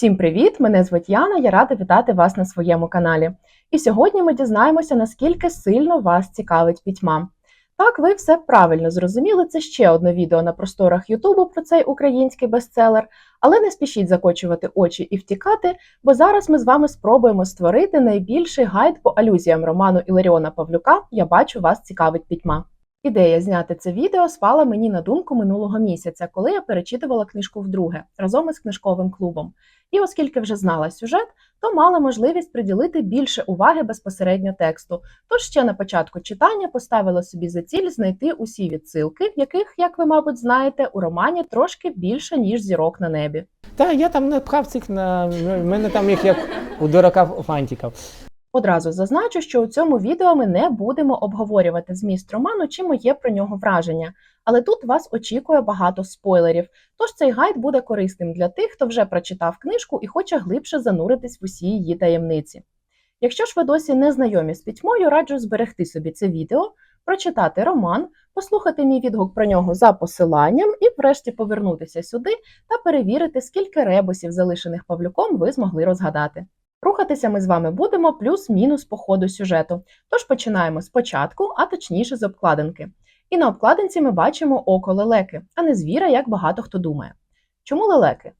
Всім привіт! Мене звуть Яна. Я рада вітати вас на своєму каналі. І сьогодні ми дізнаємося, наскільки сильно вас цікавить пітьма. Так, ви все правильно зрозуміли. Це ще одне відео на просторах Ютубу про цей український бестселер. Але не спішіть закочувати очі і втікати, бо зараз ми з вами спробуємо створити найбільший гайд по алюзіям роману Іларіона Павлюка Я бачу вас цікавить пітьма. Ідея зняти це відео спала мені на думку минулого місяця, коли я перечитувала книжку вдруге разом із книжковим клубом. І оскільки вже знала сюжет, то мала можливість приділити більше уваги безпосередньо тексту. Тож ще на початку читання поставила собі за ціль знайти усі відсилки, яких, як ви, мабуть, знаєте, у романі трошки більше ніж зірок на небі. Та я там не пхав цих на мене там їх як у дурака фантиків. Одразу зазначу, що у цьому відео ми не будемо обговорювати зміст роману чи моє про нього враження. Але тут вас очікує багато спойлерів, тож цей гайд буде корисним для тих, хто вже прочитав книжку і хоче глибше зануритись в усі її таємниці. Якщо ж ви досі не знайомі з пітьмою, раджу зберегти собі це відео, прочитати роман, послухати мій відгук про нього за посиланням і врешті повернутися сюди та перевірити, скільки ребусів, залишених Павлюком, ви змогли розгадати. Рухатися ми з вами будемо плюс-мінус по ходу сюжету. Тож починаємо спочатку, а точніше з обкладинки. І на обкладинці ми бачимо око лелеки, а не звіра, як багато хто думає. Чому лелеки?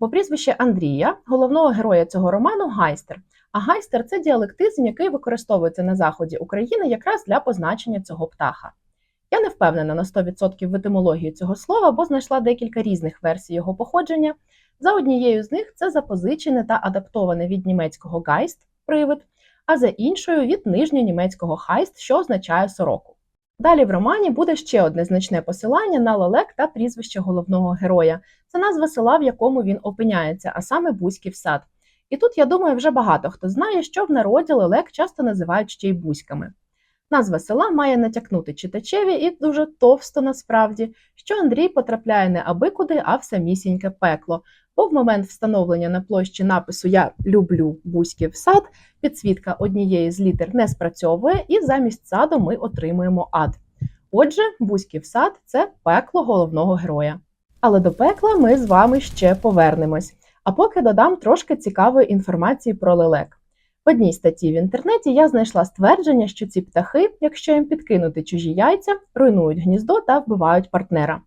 Бо прізвище Андрія, головного героя цього роману, гайстер. А гайстер це діалектизм, який використовується на заході України якраз для позначення цього птаха. Я не впевнена на 100% в етимології цього слова, бо знайшла декілька різних версій його походження. За однією з них це запозичене та адаптоване від німецького гайст привид, а за іншою від нижньонімецького хайст, що означає сороку. Далі в романі буде ще одне значне посилання на лелек та прізвище головного героя. Це назва села, в якому він опиняється, а саме Бузьків сад. І тут, я думаю, вже багато хто знає, що в народі лелек часто називають ще й бузьками. Назва села має натякнути читачеві і дуже товсто насправді, що Андрій потрапляє не аби куди, а в самісіньке пекло. Бо момент встановлення на площі напису Я люблю Бузьків сад підсвітка однієї з літер не спрацьовує, і замість саду ми отримуємо ад. Отже, Бузьків сад це пекло головного героя. Але до пекла ми з вами ще повернемось. А поки додам трошки цікавої інформації про лелек. В одній статті в інтернеті я знайшла ствердження, що ці птахи, якщо їм підкинути чужі яйця, руйнують гніздо та вбивають партнера.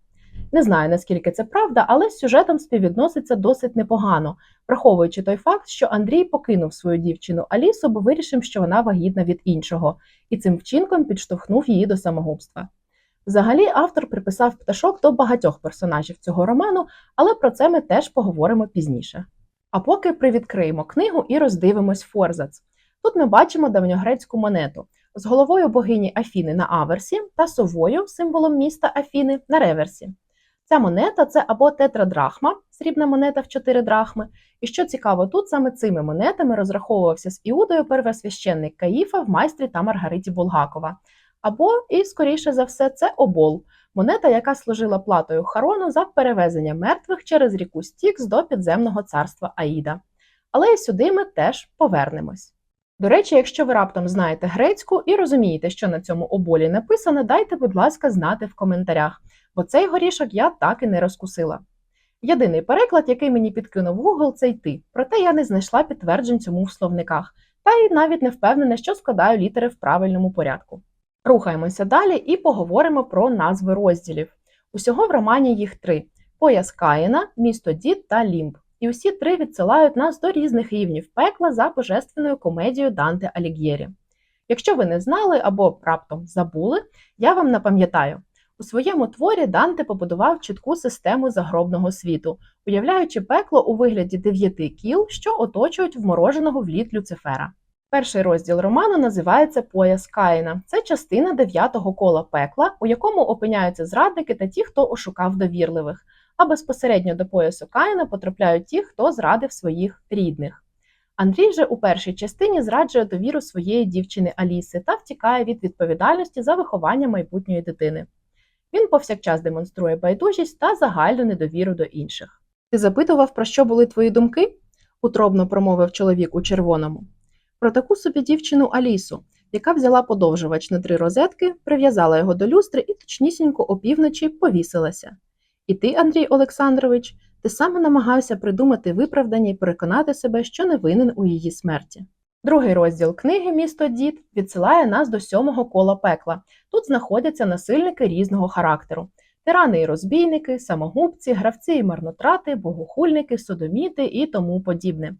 Не знаю наскільки це правда, але з сюжетом співвідноситься досить непогано, враховуючи той факт, що Андрій покинув свою дівчину Алісу, бо вирішив, що вона вагітна від іншого, і цим вчинком підштовхнув її до самогубства. Взагалі, автор приписав пташок до багатьох персонажів цього роману, але про це ми теж поговоримо пізніше. А поки привідкриємо книгу і роздивимось форзац. Тут ми бачимо давньогрецьку монету з головою богині Афіни на аверсі та совою, символом міста Афіни, на реверсі. Ця монета це або тетрадрахма, срібна монета в 4 драхми. І що цікаво, тут саме цими монетами розраховувався з Іудою первосвященник Каїфа в майстрі та Маргариті Булгакова. Або, і скоріше за все, це обол монета, яка служила платою Харону за перевезення мертвих через ріку Стікс до підземного царства Аїда. Але і сюди ми теж повернемось. До речі, якщо ви раптом знаєте грецьку і розумієте, що на цьому оболі написано, дайте, будь ласка, знати в коментарях, бо цей горішок я так і не розкусила. Єдиний переклад, який мені підкинув Google, це йти, проте я не знайшла підтверджень цьому в словниках, та й навіть не впевнена, що складаю літери в правильному порядку. Рухаємося далі і поговоримо про назви розділів. Усього в романі їх три: пояс Каїна, місто Дід та Лімб. І усі три відсилають нас до різних рівнів пекла за божественною комедією Данте Алігєрі. Якщо ви не знали або раптом забули, я вам напам'ятаю. У своєму творі Данте побудував чітку систему загробного світу, уявляючи пекло у вигляді дев'яти кіл, що оточують вмороженого в лід Люцифера. Перший розділ роману називається Пояс Каїна. Це частина дев'ятого кола пекла, у якому опиняються зрадники та ті, хто ошукав довірливих. А безпосередньо до поясу Каїна потрапляють ті, хто зрадив своїх рідних. Андрій же у першій частині зраджує довіру своєї дівчини Аліси та втікає від відповідальності за виховання майбутньої дитини. Він повсякчас демонструє байдужість та загальну недовіру до інших. Ти запитував, про що були твої думки? утробно промовив чоловік у червоному. Про таку собі дівчину Алісу, яка взяла подовжувач на три розетки, прив'язала його до люстри і точнісінько опівночі повісилася. І ти, Андрій Олександрович, Ти саме намагався придумати виправдання і переконати себе, що не винен у її смерті. Другий розділ книги Місто Дід відсилає нас до сьомого кола пекла. Тут знаходяться насильники різного характеру: тирани і розбійники, самогубці, гравці і марнотрати, богохульники, содоміти і тому подібне.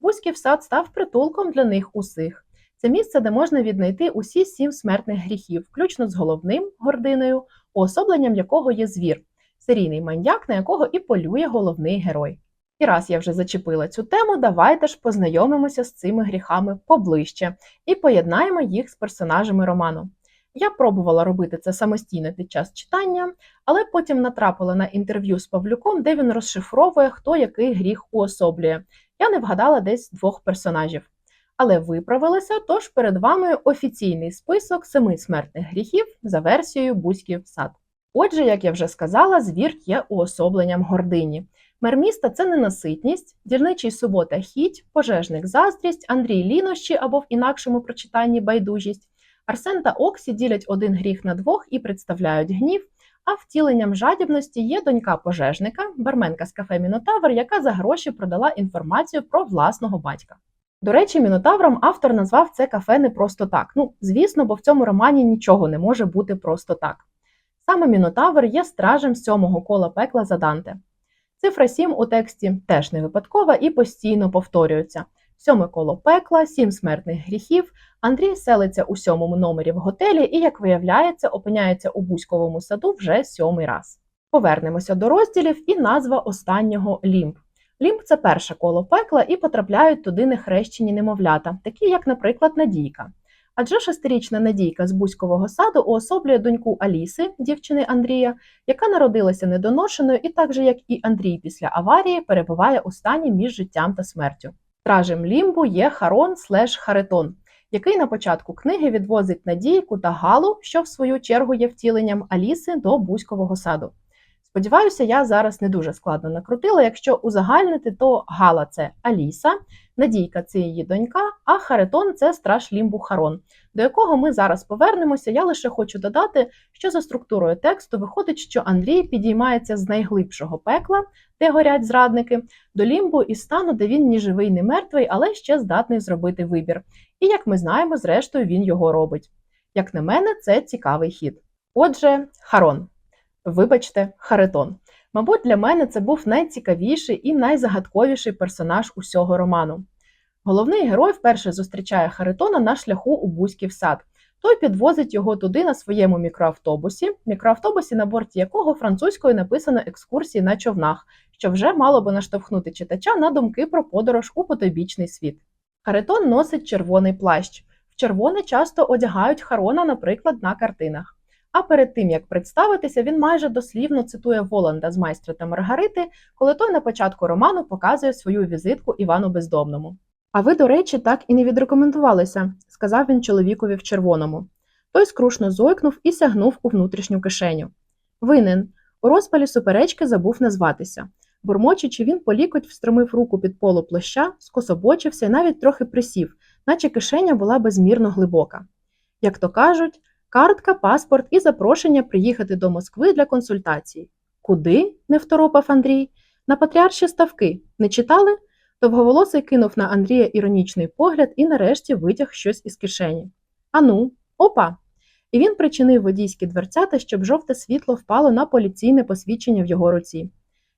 Бузьків сад став притулком для них усіх. Це місце, де можна віднайти усі сім смертних гріхів, включно з головним гординою, уособленням якого є звір, серійний маньяк, на якого і полює головний герой. І раз я вже зачепила цю тему, давайте ж познайомимося з цими гріхами поближче і поєднаємо їх з персонажами роману. Я пробувала робити це самостійно під час читання, але потім натрапила на інтерв'ю з Павлюком, де він розшифровує, хто який гріх уособлює. Я не вгадала десь двох персонажів. Але виправилася, тож перед вами офіційний список семи смертних гріхів за версією Бузьків сад. Отже, як я вже сказала, звір є уособленням гордині. Мер міста це ненаситність, дільничий субота хіть, пожежник заздрість, Андрій лінощі або в інакшому прочитанні байдужість. Арсен та Оксі ділять один гріх на двох і представляють гнів. А втіленням жадібності є донька пожежника, барменка з кафе Мінотавр, яка за гроші продала інформацію про власного батька. До речі, Мінотавром автор назвав це кафе не просто так. Ну, звісно, бо в цьому романі нічого не може бути просто так. Саме Мінотавр є стражем сьомого кола пекла за Данте. Цифра 7 у тексті теж не випадкова і постійно повторюється. Сьоме коло пекла, сім смертних гріхів. Андрій селиться у сьомому номері в готелі і, як виявляється, опиняється у Бузьковому саду вже сьомий раз. Повернемося до розділів і назва останнього лімб. Лімб це перше коло пекла і потрапляють туди нехрещені немовлята, такі як, наприклад, Надійка. Адже шестирічна Надійка з Бузькового саду уособлює доньку Аліси, дівчини Андрія, яка народилася недоношеною і так же, як і Андрій після аварії, перебуває у стані між життям та смертю. Стражем лімбу є Харон слеш Харитон, який на початку книги відвозить Надійку та Галу, що в свою чергу є втіленням Аліси до Бузькового саду. Сподіваюся, я зараз не дуже складно накрутила. Якщо узагальнити, то Гала це Аліса, Надійка це її донька, а Харитон це страж лімбу Харон, до якого ми зараз повернемося. Я лише хочу додати, що за структурою тексту виходить, що Андрій підіймається з найглибшого пекла, де горять зрадники, до лімбу і стану, де він ні живий, ні мертвий, але ще здатний зробити вибір. І як ми знаємо, зрештою він його робить. Як на мене, це цікавий хід. Отже, Харон. Вибачте, Харитон. Мабуть, для мене це був найцікавіший і найзагадковіший персонаж усього роману. Головний герой вперше зустрічає Харитона на шляху у Бузьків сад. Той підвозить його туди на своєму мікроавтобусі, мікроавтобусі, на борті якого французькою написано екскурсії на човнах, що вже мало би наштовхнути читача на думки про подорож у потойбічний світ. Харитон носить червоний плащ. В червоне часто одягають Харона, наприклад, на картинах. А перед тим як представитися, він майже дослівно цитує Воланда з майстра та Маргарити, коли той на початку роману показує свою візитку Івану Бездомному. А ви, до речі, так і не відрекомендувалися, сказав він чоловікові в червоному. Той скрушно зойкнув і сягнув у внутрішню кишеню. Винен. У розпалі суперечки забув назватися. Бурмочучи, він полікоть встромив руку під поло плаща, скособочився і навіть трохи присів, наче кишеня була безмірно глибока. Як то кажуть, картка, паспорт і запрошення приїхати до Москви для консультацій. Куди? не второпав Андрій. На патріарші ставки. Не читали? Довговолосий кинув на Андрія іронічний погляд і нарешті витяг щось із кишені. Ану, опа! І він причинив водійські дверцята, щоб жовте світло впало на поліційне посвідчення в його руці.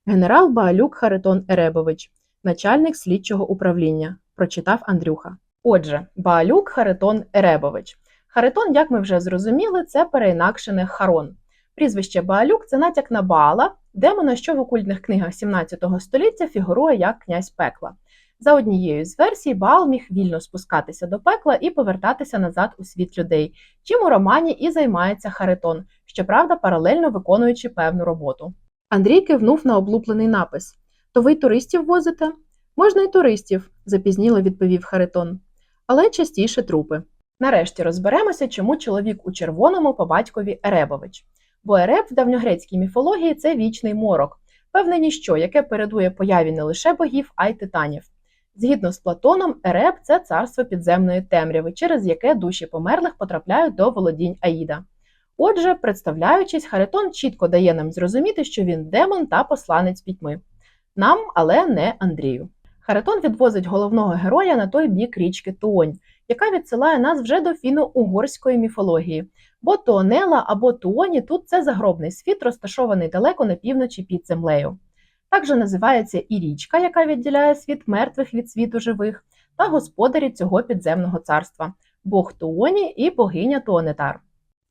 Генерал Баалюк Харитон Еребович, начальник слідчого управління, прочитав Андрюха. Отже, Баалюк Харитон Еребович. Харитон, як ми вже зрозуміли, це переінакшене Харон. Прізвище Баалюк це натяк на Баала, демона, що в окультних книгах 17 століття фігурує як князь пекла. За однією з версій, Баал міг вільно спускатися до пекла і повертатися назад у світ людей, чим у романі і займається Харитон, щоправда, паралельно виконуючи певну роботу. Андрій кивнув на облуплений напис: То ви й туристів возите? Можна й туристів, запізніло відповів Харитон, але частіше трупи. Нарешті розберемося, чому чоловік у червоному по батькові Еребович. Бо Ереб в давньогрецькій міфології це вічний морок, певне ніщо, яке передує появі не лише богів, а й титанів. Згідно з Платоном, Ереб це царство підземної темряви, через яке душі померлих потрапляють до володінь Аїда. Отже, представляючись, Харитон чітко дає нам зрозуміти, що він демон та посланець пітьми. Нам, але не Андрію. Харитон відвозить головного героя на той бік річки Туонь, яка відсилає нас вже до фіно-угорської міфології. Бо Туонела або Туоні тут це загробний світ, розташований далеко на півночі під землею. Також називається і річка, яка відділяє світ мертвих від світу живих, та господарі цього підземного царства бог Туоні і богиня Туонетар.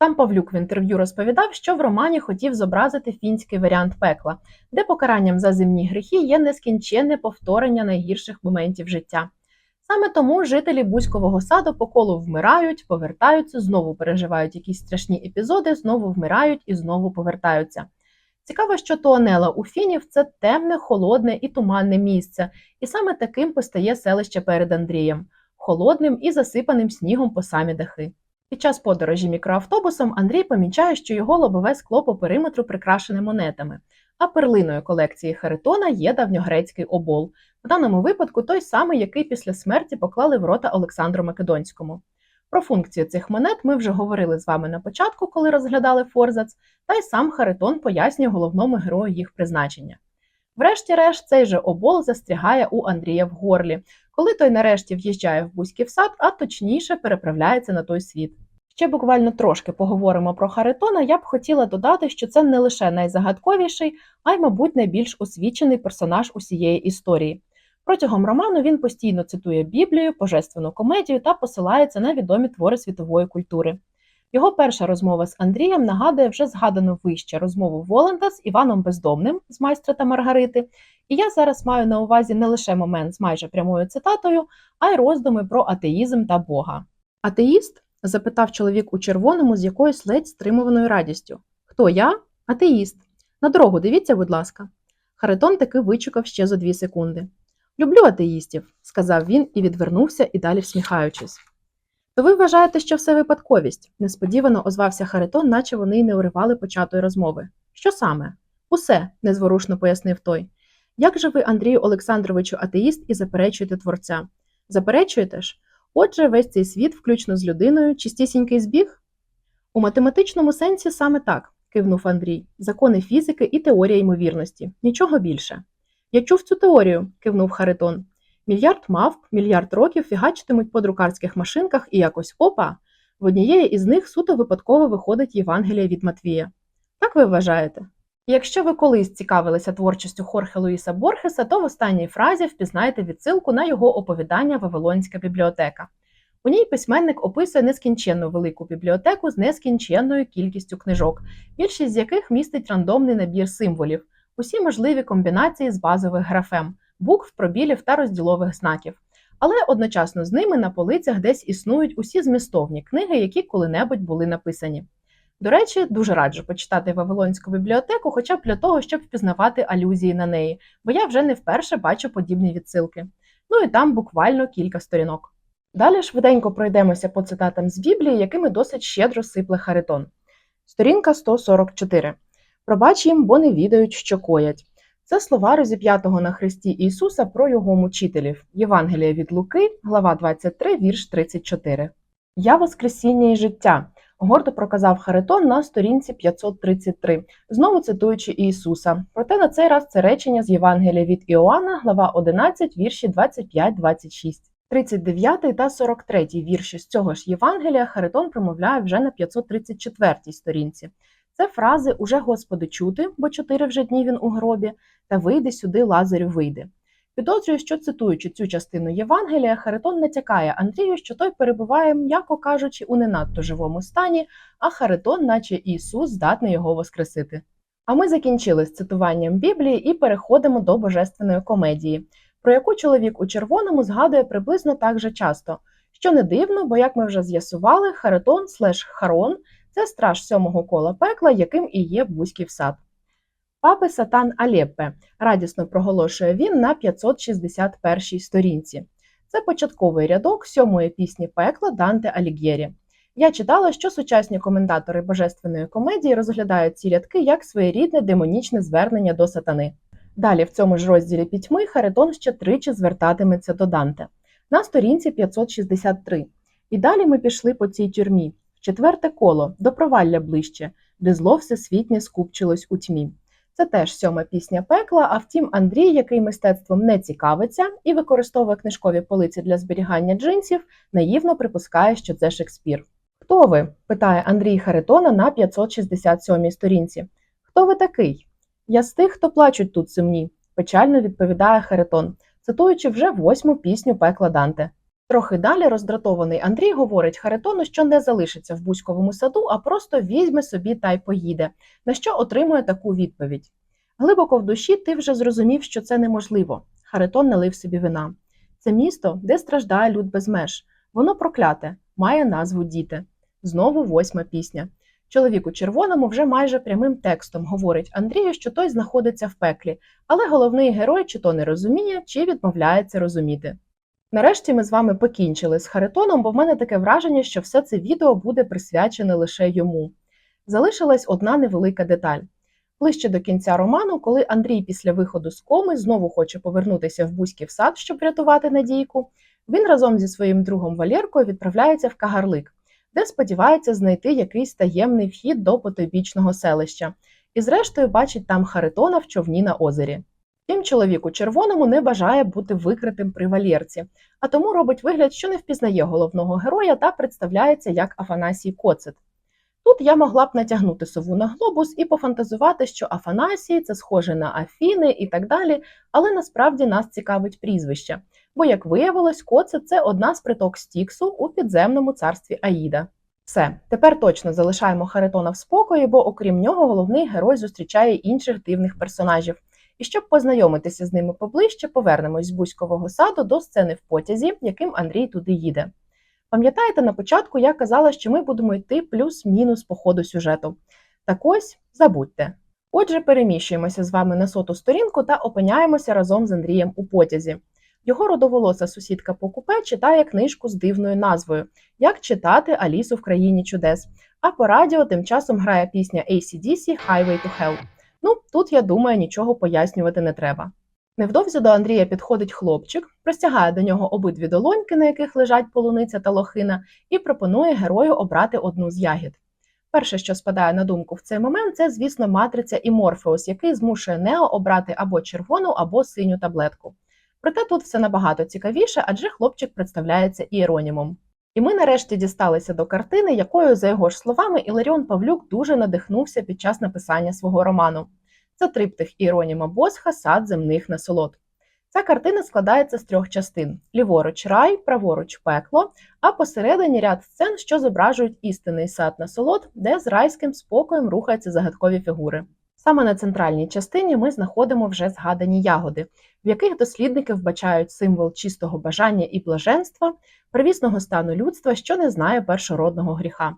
Сам Павлюк в інтерв'ю розповідав, що в романі хотів зобразити фінський варіант пекла, де покаранням за земні гріхи є нескінченне повторення найгірших моментів життя. Саме тому жителі Бузькового саду по колу вмирають, повертаються, знову переживають якісь страшні епізоди, знову вмирають і знову повертаються. Цікаво, що Туонела у фінів це темне, холодне і туманне місце, і саме таким постає селище перед Андрієм холодним і засипаним снігом по самі дахи. Під час подорожі мікроавтобусом Андрій помічає, що його лобове скло по периметру прикрашене монетами, а перлиною колекції Харитона є давньогрецький обол, в даному випадку той самий, який після смерті поклали в рота Олександру Македонському. Про функцію цих монет ми вже говорили з вами на початку, коли розглядали Форзац, та й сам Харитон пояснює головному герою їх призначення. Врешті-решт, цей же обол застрягає у Андрія в горлі, коли той нарешті в'їжджає в Бузьків сад, а точніше переправляється на той світ. Ще буквально трошки поговоримо про Харитона. Я б хотіла додати, що це не лише найзагадковіший, а й, мабуть, найбільш освічений персонаж усієї історії. Протягом роману він постійно цитує Біблію, божественну комедію та посилається на відомі твори світової культури. Його перша розмова з Андрієм нагадує вже згадану вище розмову Воланда з Іваном Бездомним з майстра та Маргарити. І я зараз маю на увазі не лише момент з майже прямою цитатою, а й роздуми про атеїзм та Бога. Атеїст? запитав чоловік у червоному з якоюсь ледь стримуваною радістю. Хто я? Атеїст. На дорогу дивіться, будь ласка. Харитон таки вичекав ще за дві секунди. Люблю атеїстів, сказав він і відвернувся і далі всміхаючись. То ви вважаєте, що все випадковість? несподівано озвався Харитон, наче вони й не уривали початої розмови. Що саме? Усе, незворушно пояснив той. Як же ви, Андрію Олександровичу, атеїст і заперечуєте творця? Заперечуєте ж? Отже, весь цей світ, включно з людиною, чистісінький збіг? У математичному сенсі саме так, кивнув Андрій. Закони фізики і теорія ймовірності. Нічого більше. Я чув цю теорію, кивнув Харитон. Мільярд мавп, мільярд років фігачитимуть по друкарських машинках і якось опа. В однієї із них суто випадково виходить Євангелія від Матвія. Так ви вважаєте? Якщо ви колись цікавилися творчістю Хорхе Луїса Борхеса, то в останній фразі впізнаєте відсилку на його оповідання Вавилонська бібліотека. У ній письменник описує нескінченну велику бібліотеку з нескінченною кількістю книжок, більшість з яких містить рандомний набір символів, усі можливі комбінації з базових графем, букв, пробілів та розділових знаків. Але одночасно з ними на полицях десь існують усі змістовні книги, які коли-небудь були написані. До речі, дуже раджу почитати Вавилонську бібліотеку, хоча б для того, щоб впізнавати алюзії на неї, бо я вже не вперше бачу подібні відсилки. Ну і там буквально кілька сторінок. Далі швиденько пройдемося по цитатам з Біблії, якими досить щедро сипле Харитон. Сторінка 144. Пробач їм, бо не відають, що коять. Це слова розіп'ятого на Христі Ісуса про його мучителів. Євангелія від Луки, глава 23, вірш 34. Я Воскресіння і життя гордо проказав Харитон на сторінці 533, знову цитуючи Ісуса. Проте на цей раз це речення з Євангелія від Іоанна, глава 11, вірші 25-26. 39 та 43 вірші з цього ж Євангелія Харитон промовляє вже на 534 сторінці. Це фрази Уже Господи чути, бо чотири вже дні він у гробі, та вийди сюди, Лазарю, вийди. Підозрюю, що цитуючи цю частину Євангелія, Харитон натякає Андрію, що той перебуває, м'яко кажучи, у не надто живому стані, а Харитон, наче Ісус, здатний його воскресити. А ми закінчили з цитуванням Біблії і переходимо до божественної комедії, про яку чоловік у червоному згадує приблизно так же часто, що не дивно, бо, як ми вже з'ясували, Харитон слеш Харон це страж сьомого кола пекла, яким і є Бузьків сад. Папи Сатан Алєппе радісно проголошує він на 561 сторінці. Це початковий рядок сьомої пісні пекла Данте Алігєрі. Я читала, що сучасні коментатори божественної комедії розглядають ці рядки як своєрідне демонічне звернення до сатани. Далі, в цьому ж розділі пітьми, Харитон ще тричі звертатиметься до Данте на сторінці 563. І далі ми пішли по цій тюрмі, в четверте коло, до провалля ближче, де зло всесвітнє скупчилось у тьмі. Це теж сьома пісня пекла. А втім, Андрій, який мистецтвом не цікавиться і використовує книжкові полиці для зберігання джинсів, наївно припускає, що це Шекспір. Хто ви? питає Андрій Харитона на 567 сторінці. Хто ви такий? Я з тих, хто плачуть тут сумні, печально відповідає Харитон, цитуючи вже восьму пісню пекла Данте. Трохи далі роздратований Андрій говорить Харитону, що не залишиться в бузьковому саду, а просто візьме собі та й поїде, на що отримує таку відповідь. Глибоко в душі ти вже зрозумів, що це неможливо. Харитон налив собі вина. Це місто, де страждає люд без меж. Воно прокляте, має назву діти. Знову восьма пісня. Чоловік у червоному вже майже прямим текстом говорить Андрію, що той знаходиться в пеклі, але головний герой чи то не розуміє, чи відмовляється розуміти. Нарешті ми з вами покінчили з Харитоном, бо в мене таке враження, що все це відео буде присвячене лише йому. Залишилась одна невелика деталь. Ближче до кінця роману, коли Андрій після виходу з коми знову хоче повернутися в Бузьків сад, щоб врятувати Надійку, він разом зі своїм другом Валєркою відправляється в Кагарлик, де сподівається знайти якийсь таємний вхід до потойбічного селища, і зрештою бачить там Харитона в човні на озері. Втім, чоловік у червоному не бажає бути викритим при Валєрці, а тому робить вигляд, що не впізнає головного героя та представляється як Афанасій Коцет. Тут я могла б натягнути сову на глобус і пофантазувати, що Афанасій це схоже на Афіни і так далі, але насправді нас цікавить прізвище. Бо, як виявилось, Коцет – це одна з приток Стіксу у підземному царстві Аїда. Все, тепер точно залишаємо Харитона в спокої, бо окрім нього головний герой зустрічає інших дивних персонажів. І щоб познайомитися з ними поближче, повернемось з Бузькового саду до сцени в потязі, яким Андрій туди їде. Пам'ятаєте, на початку я казала, що ми будемо йти плюс-мінус по ходу сюжету. Так ось забудьте. Отже, переміщуємося з вами на соту сторінку та опиняємося разом з Андрієм у потязі. Його родоволоса сусідка по купе читає книжку з дивною назвою Як читати Алісу в країні чудес. А по радіо тим часом грає пісня ACDC Highway to Hell. Ну, тут, я думаю, нічого пояснювати не треба. Невдовзі до Андрія підходить хлопчик, простягає до нього обидві долоньки, на яких лежать полуниця та лохина, і пропонує герою обрати одну з ягід. Перше, що спадає на думку в цей момент, це, звісно, матриця і Морфеус, який змушує Нео обрати або червону, або синю таблетку. Проте тут все набагато цікавіше, адже хлопчик представляється іеронімом. І ми нарешті дісталися до картини, якою, за його ж словами, Іларіон Павлюк дуже надихнувся під час написання свого роману. Це триптих Іроніма Босха Сад земних насолод. Ця картина складається з трьох частин: ліворуч рай, праворуч пекло, а посередині ряд сцен, що зображують істинний сад насолод, де з райським спокоєм рухаються загадкові фігури. Саме на центральній частині ми знаходимо вже згадані ягоди, в яких дослідники вбачають символ чистого бажання і блаженства, первісного стану людства, що не знає першородного гріха.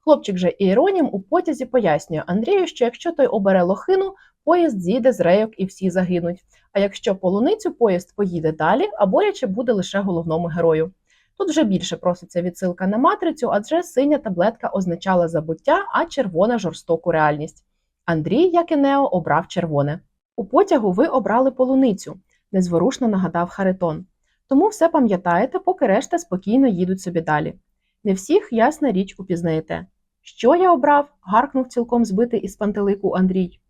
Хлопчик же Іронім у потязі пояснює Андрію, що якщо той обере лохину, поїзд зійде з рейок і всі загинуть. А якщо полуницю поїзд поїде далі, а боляче буде лише головному герою. Тут вже більше проситься відсилка на матрицю, адже синя таблетка означала забуття, а червона жорстоку реальність. Андрій, як і Нео, обрав червоне. У потягу ви обрали полуницю, незворушно нагадав Харитон. Тому все пам'ятаєте, поки решта спокійно їдуть собі далі. Не всіх, ясна річ, упізнаєте. Що я обрав? гаркнув цілком збитий із пантелику Андрій.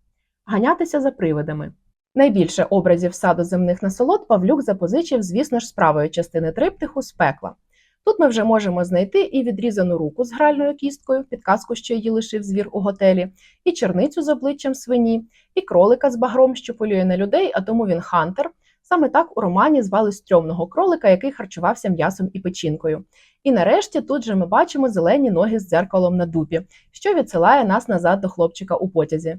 Ганятися за привидами. Найбільше образів саду земних насолод Павлюк запозичив, звісно ж, з правої частини триптиху з пекла. Тут ми вже можемо знайти і відрізану руку з гральною кісткою, підказку, що її лишив звір у готелі, і черницю з обличчям свині, і кролика з багром, що полює на людей, а тому він хантер. Саме так у романі звали стрьомного кролика, який харчувався м'ясом і печінкою. І нарешті тут же ми бачимо зелені ноги з дзеркалом на дупі, що відсилає нас назад до хлопчика у потязі.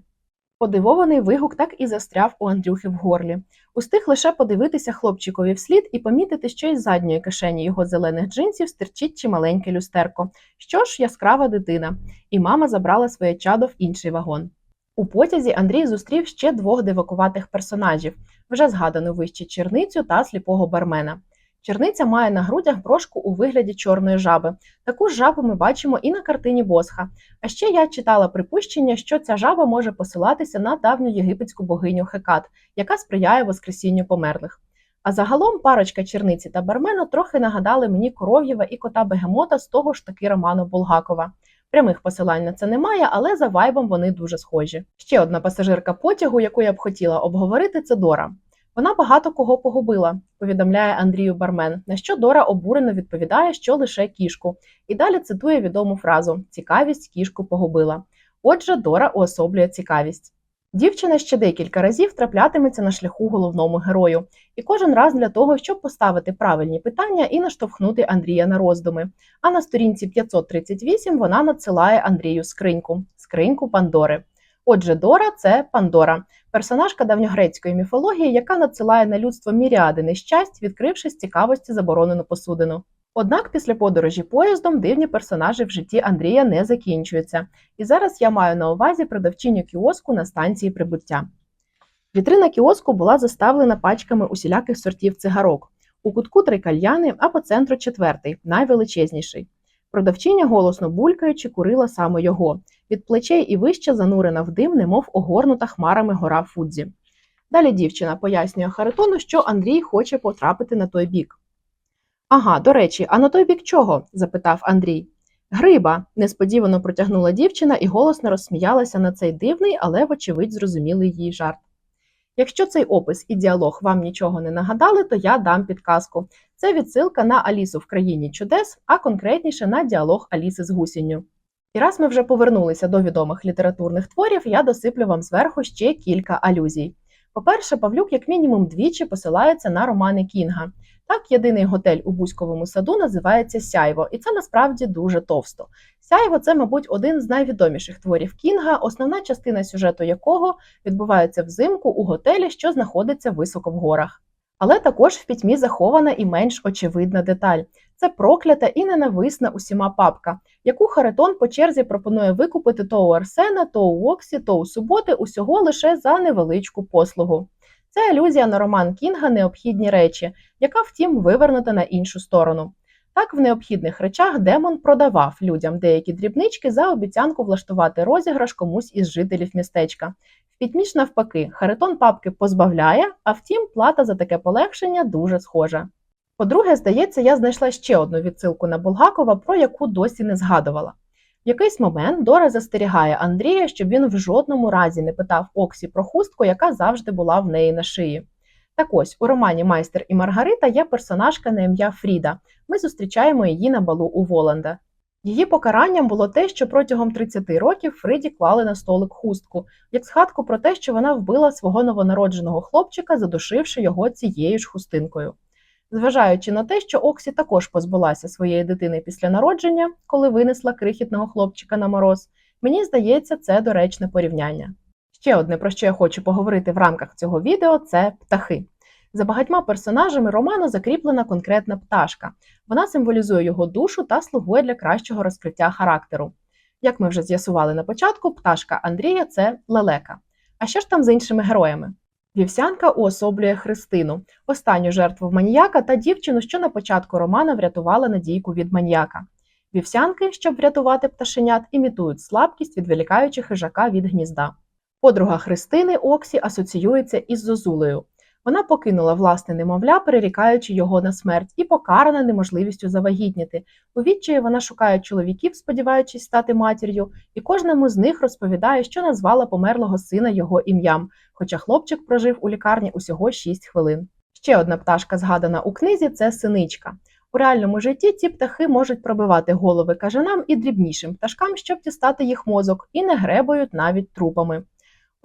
Подивований вигук так і застряв у Андрюхи в горлі. Устиг лише подивитися хлопчикові вслід і помітити, що із задньої кишені його зелених джинсів стирчить чималеньке люстерко. Що ж, яскрава дитина, і мама забрала своє чадо в інший вагон. У потязі Андрій зустрів ще двох дивакуватих персонажів, вже згадану вище черницю та сліпого бармена. Черниця має на грудях брошку у вигляді чорної жаби. Таку ж жабу ми бачимо і на картині Босха. А ще я читала припущення, що ця жаба може посилатися на давню єгипетську богиню Хекат, яка сприяє воскресінню померлих. А загалом парочка черниці та бармена трохи нагадали мені Коров'єва і кота Бегемота з того ж таки роману Булгакова. Прямих посилань на це немає, але за вайбом вони дуже схожі. Ще одна пасажирка потягу, яку я б хотіла обговорити, це Дора. Вона багато кого погубила, повідомляє Андрію Бармен. На що Дора обурено відповідає, що лише кішку. І далі цитує відому фразу: Цікавість кішку погубила. Отже, Дора уособлює цікавість. Дівчина ще декілька разів траплятиметься на шляху головному герою, і кожен раз для того, щоб поставити правильні питання і наштовхнути Андрія на роздуми. А на сторінці 538 вона надсилає Андрію скриньку скриньку Пандори. Отже, Дора це Пандора, персонажка давньогрецької міфології, яка надсилає на людство міріади нещасть, відкривши з цікавості заборонену посудину. Однак після подорожі поїздом дивні персонажі в житті Андрія не закінчуються. І зараз я маю на увазі продавчиню кіоску на станції прибуття. Вітрина кіоску була заставлена пачками усіляких сортів цигарок. У кутку три кальяни, а по центру четвертий, найвеличезніший. Продавчиня, голосно булькаючи, курила саме його. Від плечей і вище занурена в дим, немов огорнута хмарами гора Фудзі. Далі дівчина пояснює Харитону, що Андрій хоче потрапити на той бік. Ага, до речі, а на той бік чого? запитав Андрій. Гриба, несподівано протягнула дівчина і голосно розсміялася на цей дивний, але, вочевидь, зрозумілий її жарт. Якщо цей опис і діалог вам нічого не нагадали, то я дам підказку. Це відсилка на Алісу в країні чудес, а конкретніше на діалог Аліси з гусінню. І раз ми вже повернулися до відомих літературних творів, я досиплю вам зверху ще кілька алюзій. По-перше, Павлюк як мінімум двічі посилається на романи Кінга. Так, єдиний готель у Бузьковому саду називається Сяйво, і це насправді дуже товсто. Сяйво це, мабуть, один з найвідоміших творів Кінга, основна частина сюжету якого відбувається взимку у готелі, що знаходиться високо в горах. Але також в пітьмі захована і менш очевидна деталь це проклята і ненависна усіма папка, яку Харитон по черзі пропонує викупити то у Арсена, то у Оксі, то у суботи усього лише за невеличку послугу. Це алюзія на роман Кінга Необхідні речі, яка, втім, вивернута на іншу сторону. Так, в необхідних речах демон продавав людям деякі дрібнички за обіцянку влаштувати розіграш комусь із жителів містечка. В пітьмі ж навпаки, Харитон папки позбавляє, а втім, плата за таке полегшення дуже схожа. По-друге, здається, я знайшла ще одну відсилку на Булгакова, про яку досі не згадувала. В якийсь момент Дора застерігає Андрія, щоб він в жодному разі не питав Оксі про хустку, яка завжди була в неї на шиї. Так ось у романі Майстер і Маргарита є персонажка на ім'я Фріда. Ми зустрічаємо її на балу у Воланда. Її покаранням було те, що протягом 30 років Фриді клали на столик хустку, як згадку про те, що вона вбила свого новонародженого хлопчика, задушивши його цією ж хустинкою. Зважаючи на те, що Оксі також позбулася своєї дитини після народження, коли винесла крихітного хлопчика на мороз, мені здається, це доречне порівняння. Ще одне, про що я хочу поговорити в рамках цього відео, це птахи. За багатьма персонажами роману закріплена конкретна пташка. Вона символізує його душу та слугує для кращого розкриття характеру. Як ми вже з'ясували на початку, пташка Андрія це лелека. А що ж там з іншими героями? Вівсянка уособлює Христину, останню жертву маніяка та дівчину, що на початку романа врятувала Надійку від маніяка. Вівсянки, щоб врятувати пташенят, імітують слабкість, відволікаючи хижака від гнізда. Подруга Христини Оксі асоціюється із Зозулею. Вона покинула власне немовля, перерікаючи його на смерть, і покарана неможливістю завагітніти. У відчаї вона шукає чоловіків, сподіваючись стати матір'ю, і кожному з них розповідає, що назвала померлого сина його ім'ям, хоча хлопчик прожив у лікарні усього 6 хвилин. Ще одна пташка, згадана у книзі, це синичка. У реальному житті ці птахи можуть пробивати голови кажанам і дрібнішим пташкам, щоб дістати їх мозок, і не гребують навіть трупами.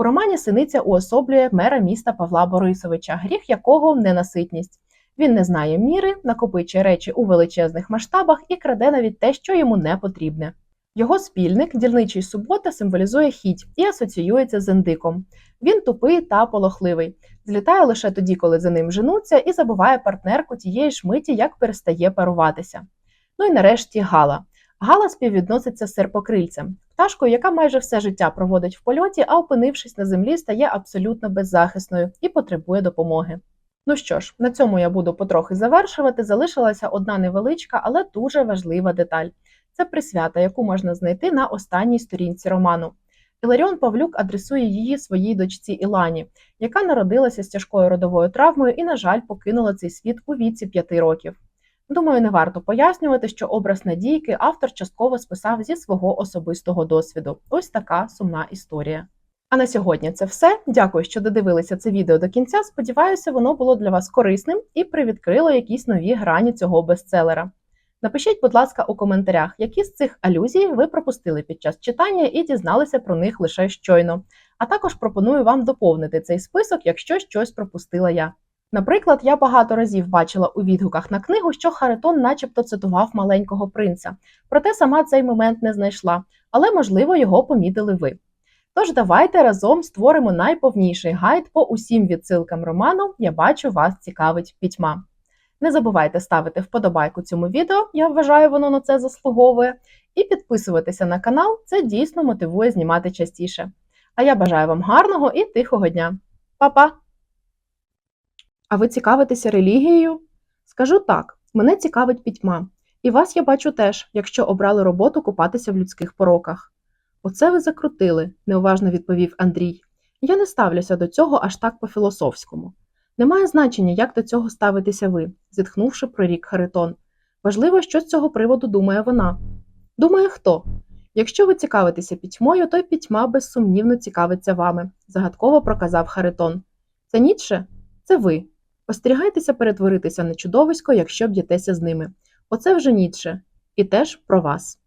У романі синиця уособлює мера міста Павла Борисовича, гріх якого ненаситність. Він не знає міри, накопичує речі у величезних масштабах і краде навіть те, що йому не потрібне. Його спільник, дільничий субота, символізує хіть і асоціюється з індиком. Він тупий та полохливий, злітає лише тоді, коли за ним женуться, і забуває партнерку тієї ж миті, як перестає паруватися. Ну і нарешті Гала. Гала співвідноситься з серпокрильцем, пташкою, яка майже все життя проводить в польоті, а опинившись на землі, стає абсолютно беззахисною і потребує допомоги. Ну що ж, на цьому я буду потрохи завершувати. Залишилася одна невеличка, але дуже важлива деталь це присвята, яку можна знайти на останній сторінці роману. Іларіон Павлюк адресує її своїй дочці Ілані, яка народилася з тяжкою родовою травмою і, на жаль, покинула цей світ у віці 5 років. Думаю, не варто пояснювати, що образ Надійки автор частково списав зі свого особистого досвіду. Ось така сумна історія. А на сьогодні це все. Дякую, що додивилися це відео до кінця. Сподіваюся, воно було для вас корисним і привідкрило якісь нові грані цього бестселера. Напишіть, будь ласка, у коментарях, які з цих алюзій ви пропустили під час читання і дізналися про них лише щойно. А також пропоную вам доповнити цей список, якщо щось пропустила я. Наприклад, я багато разів бачила у відгуках на книгу, що Харитон начебто цитував маленького принца, проте сама цей момент не знайшла, але можливо його помітили ви. Тож давайте разом створимо найповніший гайд по усім відсилкам роману Я бачу, вас цікавить пітьма. Не забувайте ставити вподобайку цьому відео, я вважаю, воно на це заслуговує, і підписуватися на канал, це дійсно мотивує знімати частіше. А я бажаю вам гарного і тихого дня. Па-па! А ви цікавитеся релігією? Скажу так: мене цікавить пітьма. І вас я бачу теж, якщо обрали роботу купатися в людських пороках. Оце ви закрутили, неуважно відповів Андрій. Я не ставлюся до цього аж так по-філософському. Немає значення, як до цього ставитеся ви, зітхнувши прорік Харитон. Важливо, що з цього приводу думає вона. Думає хто? Якщо ви цікавитеся пітьмою, то й пітьма безсумнівно цікавиться вами, загадково проказав Харитон. Це Ніцше? Це ви. Остерігайтеся перетворитися на чудовисько, якщо б'єтеся з ними. Оце вже нічше. І теж про вас.